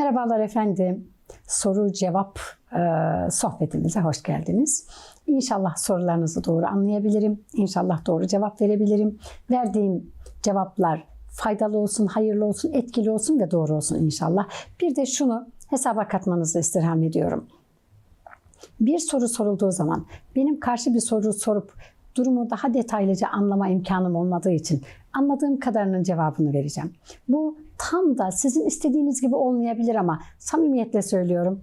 Merhabalar efendim. Soru cevap e, sohbetimize hoş geldiniz. İnşallah sorularınızı doğru anlayabilirim. İnşallah doğru cevap verebilirim. Verdiğim cevaplar faydalı olsun, hayırlı olsun, etkili olsun ve doğru olsun inşallah. Bir de şunu hesaba katmanızı istirham ediyorum. Bir soru sorulduğu zaman benim karşı bir soru sorup durumu daha detaylıca anlama imkanım olmadığı için anladığım kadarının cevabını vereceğim. Bu tam da sizin istediğiniz gibi olmayabilir ama samimiyetle söylüyorum.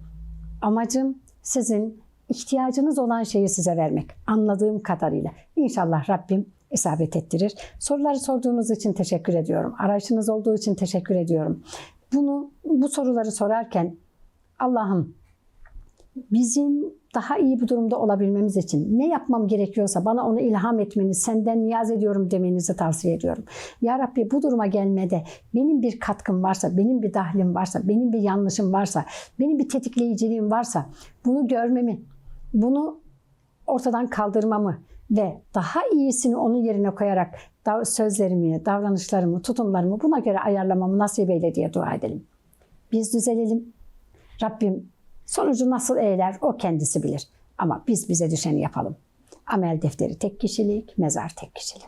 Amacım sizin ihtiyacınız olan şeyi size vermek. Anladığım kadarıyla. İnşallah Rabbim isabet ettirir. Soruları sorduğunuz için teşekkür ediyorum. Arayışınız olduğu için teşekkür ediyorum. Bunu bu soruları sorarken Allah'ım bizim daha iyi bir durumda olabilmemiz için ne yapmam gerekiyorsa bana onu ilham etmeni, senden niyaz ediyorum demenizi tavsiye ediyorum. Ya Rabbi bu duruma gelmede benim bir katkım varsa, benim bir dahlim varsa, benim bir yanlışım varsa, benim bir tetikleyiciliğim varsa bunu görmemi, bunu ortadan kaldırmamı ve daha iyisini onun yerine koyarak sözlerimi, davranışlarımı, tutumlarımı buna göre ayarlamamı nasip eyle diye dua edelim. Biz düzelelim. Rabbim Sonucu nasıl eyler o kendisi bilir. Ama biz bize düşeni yapalım. Amel defteri tek kişilik, mezar tek kişilik.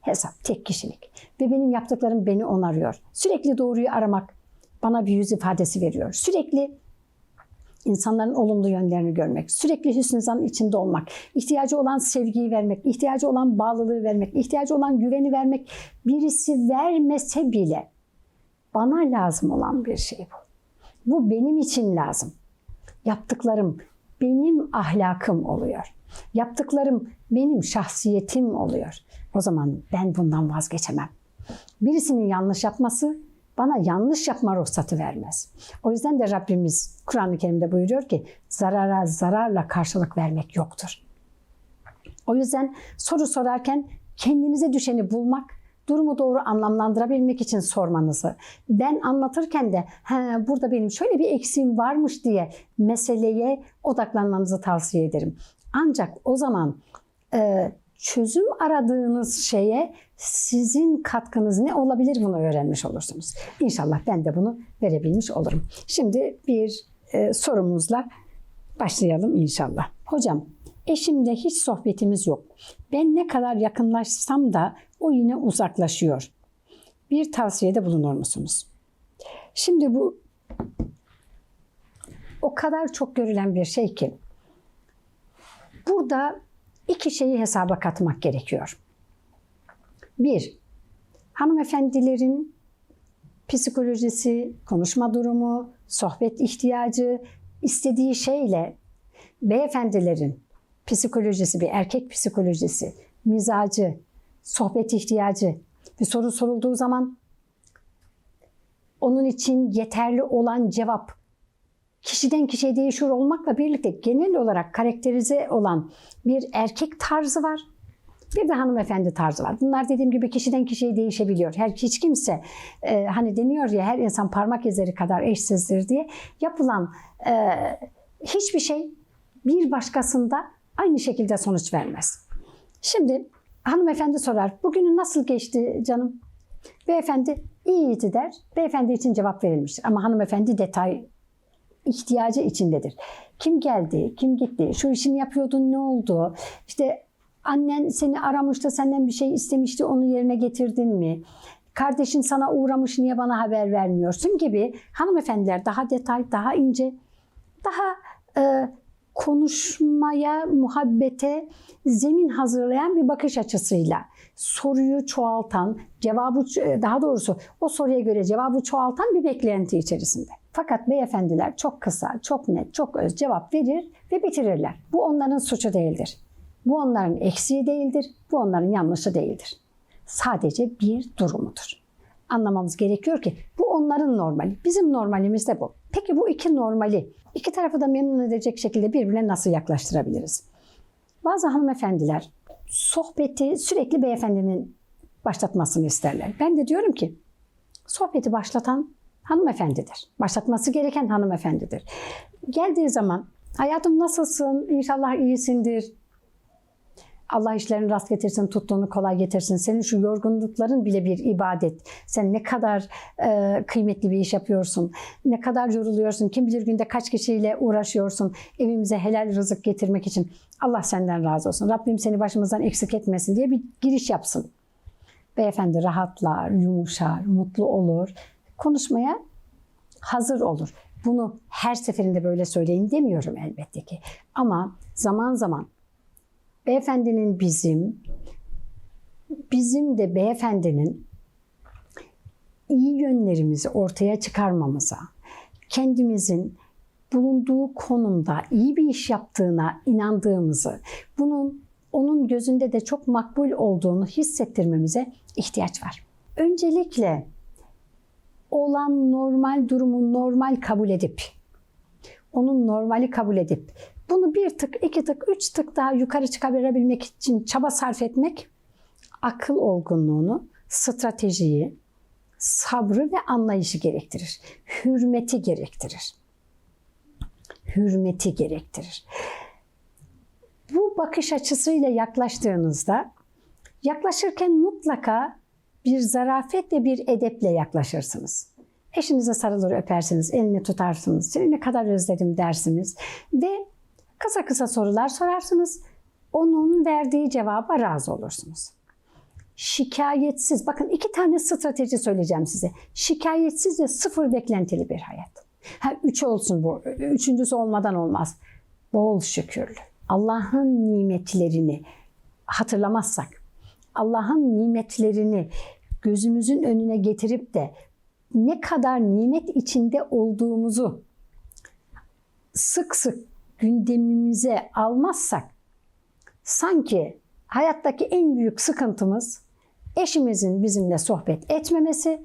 Hesap tek kişilik. Ve benim yaptıklarım beni onarıyor. Sürekli doğruyu aramak bana bir yüz ifadesi veriyor. Sürekli insanların olumlu yönlerini görmek, sürekli hüsnü zan içinde olmak, ihtiyacı olan sevgiyi vermek, ihtiyacı olan bağlılığı vermek, ihtiyacı olan güveni vermek, birisi vermese bile bana lazım olan bir şey bu. Bu benim için lazım. Yaptıklarım benim ahlakım oluyor. Yaptıklarım benim şahsiyetim oluyor. O zaman ben bundan vazgeçemem. Birisinin yanlış yapması bana yanlış yapma ruhsatı vermez. O yüzden de Rabbimiz Kur'an-ı Kerim'de buyuruyor ki zarara zararla karşılık vermek yoktur. O yüzden soru sorarken kendinize düşeni bulmak durumu doğru anlamlandırabilmek için sormanızı, ben anlatırken de He, burada benim şöyle bir eksiğim varmış diye meseleye odaklanmanızı tavsiye ederim. Ancak o zaman e, çözüm aradığınız şeye sizin katkınız ne olabilir bunu öğrenmiş olursunuz. İnşallah ben de bunu verebilmiş olurum. Şimdi bir e, sorumuzla başlayalım inşallah. Hocam Eşimle hiç sohbetimiz yok. Ben ne kadar yakınlaşsam da o yine uzaklaşıyor. Bir tavsiyede bulunur musunuz? Şimdi bu o kadar çok görülen bir şey ki burada iki şeyi hesaba katmak gerekiyor. Bir, hanımefendilerin psikolojisi, konuşma durumu, sohbet ihtiyacı, istediği şeyle beyefendilerin psikolojisi, bir erkek psikolojisi, mizacı, sohbet ihtiyacı bir soru sorulduğu zaman onun için yeterli olan cevap kişiden kişiye değişiyor olmakla birlikte genel olarak karakterize olan bir erkek tarzı var. Bir de hanımefendi tarzı var. Bunlar dediğim gibi kişiden kişiye değişebiliyor. Her hiç kimse e, hani deniyor ya her insan parmak izleri kadar eşsizdir diye yapılan e, hiçbir şey bir başkasında aynı şekilde sonuç vermez. Şimdi hanımefendi sorar, bugünün nasıl geçti canım? Beyefendi iyiydi der. Beyefendi için cevap verilmiştir. Ama hanımefendi detay ihtiyacı içindedir. Kim geldi, kim gitti, şu işini yapıyordun ne oldu? İşte annen seni aramıştı, senden bir şey istemişti, onu yerine getirdin mi? Kardeşin sana uğramış, niye bana haber vermiyorsun gibi hanımefendiler daha detay, daha ince, daha e, konuşmaya, muhabbete zemin hazırlayan bir bakış açısıyla soruyu çoğaltan, cevabı daha doğrusu o soruya göre cevabı çoğaltan bir beklenti içerisinde. Fakat beyefendiler çok kısa, çok net, çok öz cevap verir ve bitirirler. Bu onların suçu değildir. Bu onların eksiği değildir. Bu onların yanlışı değildir. Sadece bir durumudur anlamamız gerekiyor ki bu onların normali. Bizim normalimiz de bu. Peki bu iki normali iki tarafı da memnun edecek şekilde birbirine nasıl yaklaştırabiliriz? Bazı hanımefendiler sohbeti sürekli beyefendinin başlatmasını isterler. Ben de diyorum ki sohbeti başlatan hanımefendidir. Başlatması gereken hanımefendidir. Geldiği zaman hayatım nasılsın? İnşallah iyisindir. Allah işlerini rast getirsin, tuttuğunu kolay getirsin. Senin şu yorgunlukların bile bir ibadet. Sen ne kadar e, kıymetli bir iş yapıyorsun, ne kadar yoruluyorsun, kim bilir günde kaç kişiyle uğraşıyorsun evimize helal rızık getirmek için. Allah senden razı olsun. Rabbim seni başımızdan eksik etmesin diye bir giriş yapsın. Beyefendi rahatlar, yumuşar, mutlu olur. Konuşmaya hazır olur. Bunu her seferinde böyle söyleyin demiyorum elbette ki. Ama zaman zaman beyefendinin bizim, bizim de beyefendinin iyi yönlerimizi ortaya çıkarmamıza, kendimizin bulunduğu konumda iyi bir iş yaptığına inandığımızı, bunun onun gözünde de çok makbul olduğunu hissettirmemize ihtiyaç var. Öncelikle olan normal durumu normal kabul edip, onun normali kabul edip, bunu bir tık, iki tık, üç tık daha yukarı çıkarabilmek için çaba sarf etmek, akıl olgunluğunu, stratejiyi, sabrı ve anlayışı gerektirir. Hürmeti gerektirir. Hürmeti gerektirir. Bu bakış açısıyla yaklaştığınızda yaklaşırken mutlaka bir zarafet ve bir edeple yaklaşırsınız. Eşinize sarılır öpersiniz, elini tutarsınız, seni ne kadar özledim dersiniz ve kısa kısa sorular sorarsınız. Onun verdiği cevaba razı olursunuz. Şikayetsiz, bakın iki tane strateji söyleyeceğim size. Şikayetsiz ve sıfır beklentili bir hayat. Ha, üç olsun bu, üçüncüsü olmadan olmaz. Bol şükürlü. Allah'ın nimetlerini hatırlamazsak, Allah'ın nimetlerini gözümüzün önüne getirip de ne kadar nimet içinde olduğumuzu sık sık gündemimize almazsak sanki hayattaki en büyük sıkıntımız eşimizin bizimle sohbet etmemesi,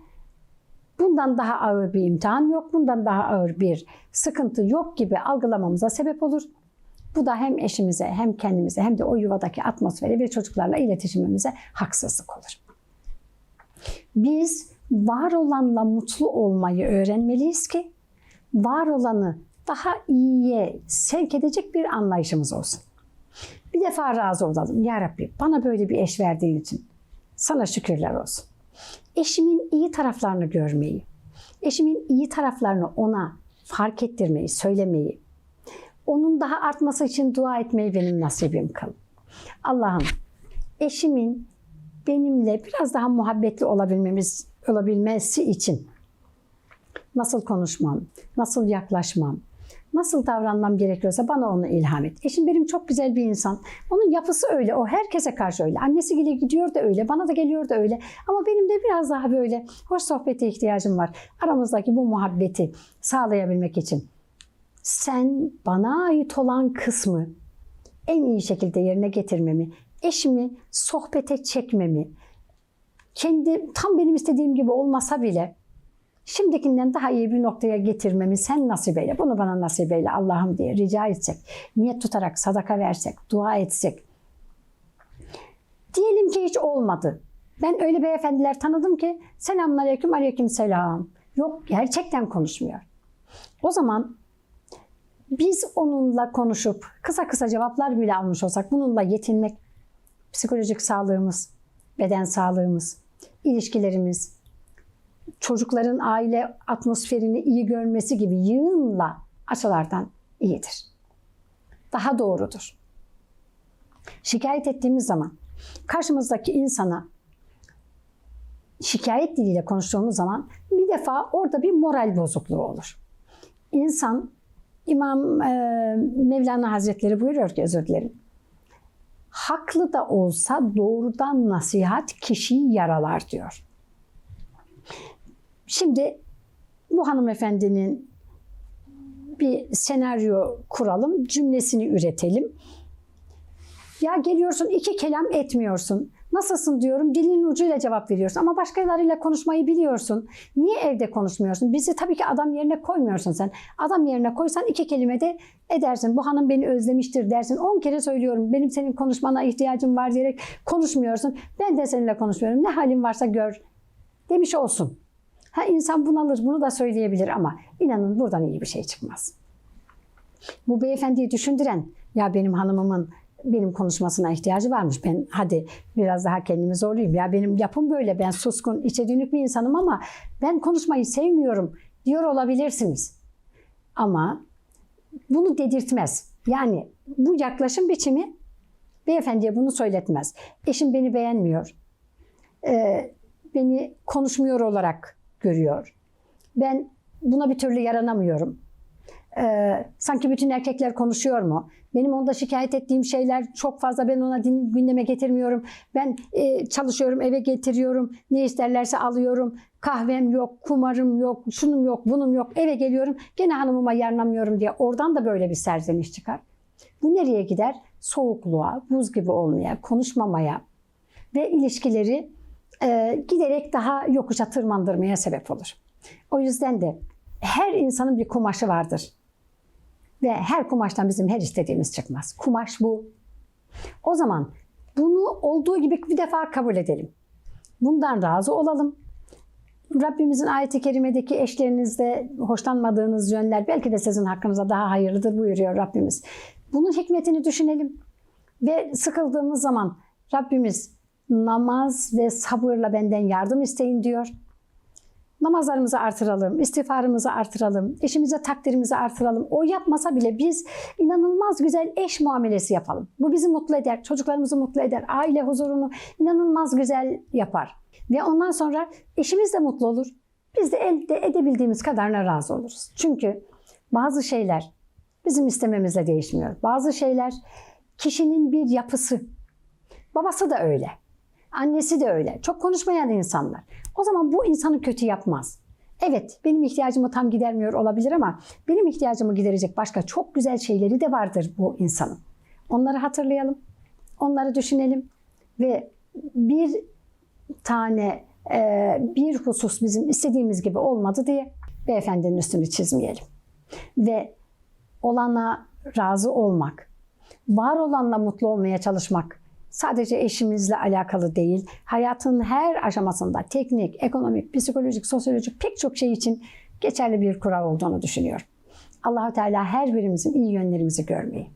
bundan daha ağır bir imtihan yok, bundan daha ağır bir sıkıntı yok gibi algılamamıza sebep olur. Bu da hem eşimize hem kendimize hem de o yuvadaki atmosfere ve çocuklarla iletişimimize haksızlık olur. Biz var olanla mutlu olmayı öğrenmeliyiz ki var olanı daha iyiye sevk edecek bir anlayışımız olsun. Bir defa razı olalım. Ya Rabbi bana böyle bir eş verdiğin için sana şükürler olsun. Eşimin iyi taraflarını görmeyi, eşimin iyi taraflarını ona fark ettirmeyi, söylemeyi, onun daha artması için dua etmeyi benim nasibim kıl. Allah'ım eşimin benimle biraz daha muhabbetli olabilmemiz olabilmesi için nasıl konuşmam, nasıl yaklaşmam, nasıl davranmam gerekiyorsa bana onu ilham et. Eşim benim çok güzel bir insan. Onun yapısı öyle. O herkese karşı öyle. Annesi gibi gidiyor da öyle. Bana da geliyor da öyle. Ama benim de biraz daha böyle hoş sohbete ihtiyacım var. Aramızdaki bu muhabbeti sağlayabilmek için. Sen bana ait olan kısmı en iyi şekilde yerine getirmemi, eşimi sohbete çekmemi, kendi tam benim istediğim gibi olmasa bile şimdikinden daha iyi bir noktaya getirmemi sen nasip eyle. Bunu bana nasip eyle Allah'ım diye rica etsek, niyet tutarak sadaka versek, dua etsek. Diyelim ki hiç olmadı. Ben öyle beyefendiler tanıdım ki selamun aleyküm aleyküm selam. Yok gerçekten konuşmuyor. O zaman biz onunla konuşup kısa kısa cevaplar bile almış olsak bununla yetinmek psikolojik sağlığımız, beden sağlığımız, ilişkilerimiz, çocukların aile atmosferini iyi görmesi gibi yığınla açılardan iyidir. Daha doğrudur. Şikayet ettiğimiz zaman karşımızdaki insana şikayet diliyle konuştuğumuz zaman bir defa orada bir moral bozukluğu olur. İnsan İmam e, Mevlana Hazretleri buyuruyor ki özür dilerim. Haklı da olsa doğrudan nasihat kişiyi yaralar diyor. Şimdi bu hanımefendinin bir senaryo kuralım, cümlesini üretelim. Ya geliyorsun iki kelam etmiyorsun. Nasılsın diyorum, dilin ucuyla cevap veriyorsun. Ama başkalarıyla konuşmayı biliyorsun. Niye evde konuşmuyorsun? Bizi tabii ki adam yerine koymuyorsun sen. Adam yerine koysan iki kelime de edersin. Bu hanım beni özlemiştir dersin. On kere söylüyorum. Benim senin konuşmana ihtiyacım var diyerek konuşmuyorsun. Ben de seninle konuşmuyorum. Ne halin varsa gör demiş olsun. Ha insan bunalır bunu da söyleyebilir ama inanın buradan iyi bir şey çıkmaz. Bu beyefendiyi düşündüren ya benim hanımımın benim konuşmasına ihtiyacı varmış. Ben hadi biraz daha kendimi zorlayayım. Ya benim yapım böyle. Ben suskun, içe dönük bir insanım ama ben konuşmayı sevmiyorum diyor olabilirsiniz. Ama bunu dedirtmez. Yani bu yaklaşım biçimi beyefendiye bunu söyletmez. Eşim beni beğenmiyor. Ee, beni konuşmuyor olarak görüyor. Ben buna bir türlü yaranamıyorum. Ee, sanki bütün erkekler konuşuyor mu? Benim onda şikayet ettiğim şeyler çok fazla. Ben ona din, gündeme getirmiyorum. Ben e, çalışıyorum, eve getiriyorum. Ne isterlerse alıyorum. Kahvem yok, kumarım yok, şunum yok, bunum yok. Eve geliyorum. Gene hanımıma yaranamıyorum diye. Oradan da böyle bir serzeniş çıkar. Bu nereye gider? Soğukluğa, buz gibi olmaya, konuşmamaya ve ilişkileri e, giderek daha yokuşa tırmandırmaya sebep olur. O yüzden de her insanın bir kumaşı vardır. Ve her kumaştan bizim her istediğimiz çıkmaz. Kumaş bu. O zaman bunu olduğu gibi bir defa kabul edelim. Bundan razı olalım. Rabbimizin ayeti kerimedeki eşlerinizde hoşlanmadığınız yönler belki de sizin hakkınızda daha hayırlıdır buyuruyor Rabbimiz. Bunun hikmetini düşünelim. Ve sıkıldığımız zaman Rabbimiz namaz ve sabırla benden yardım isteyin diyor. Namazlarımızı artıralım, istiğfarımızı artıralım, eşimize takdirimizi artıralım. O yapmasa bile biz inanılmaz güzel eş muamelesi yapalım. Bu bizi mutlu eder, çocuklarımızı mutlu eder, aile huzurunu inanılmaz güzel yapar. Ve ondan sonra eşimiz de mutlu olur. Biz de elde edebildiğimiz kadarına razı oluruz. Çünkü bazı şeyler bizim istememizle değişmiyor. Bazı şeyler kişinin bir yapısı. Babası da öyle. Annesi de öyle. Çok konuşmayan insanlar. O zaman bu insanı kötü yapmaz. Evet benim ihtiyacımı tam gidermiyor olabilir ama benim ihtiyacımı giderecek başka çok güzel şeyleri de vardır bu insanın. Onları hatırlayalım. Onları düşünelim. Ve bir tane e, bir husus bizim istediğimiz gibi olmadı diye beyefendinin üstünü çizmeyelim. Ve olana razı olmak, var olanla mutlu olmaya çalışmak sadece eşimizle alakalı değil, hayatın her aşamasında teknik, ekonomik, psikolojik, sosyolojik pek çok şey için geçerli bir kural olduğunu düşünüyorum. Allahu Teala her birimizin iyi yönlerimizi görmeyi,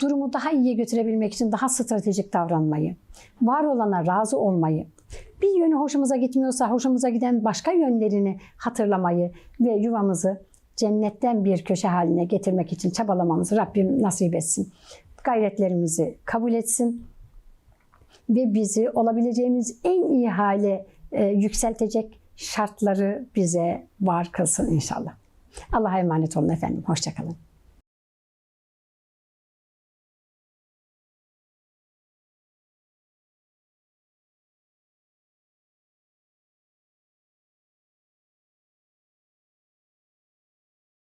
durumu daha iyiye götürebilmek için daha stratejik davranmayı, var olana razı olmayı, bir yönü hoşumuza gitmiyorsa hoşumuza giden başka yönlerini hatırlamayı ve yuvamızı cennetten bir köşe haline getirmek için çabalamamızı Rabbim nasip etsin. Gayretlerimizi kabul etsin ve bizi olabileceğimiz en iyi hale e, yükseltecek şartları bize var kılsın inşallah. Allah'a emanet olun efendim. Hoşçakalın.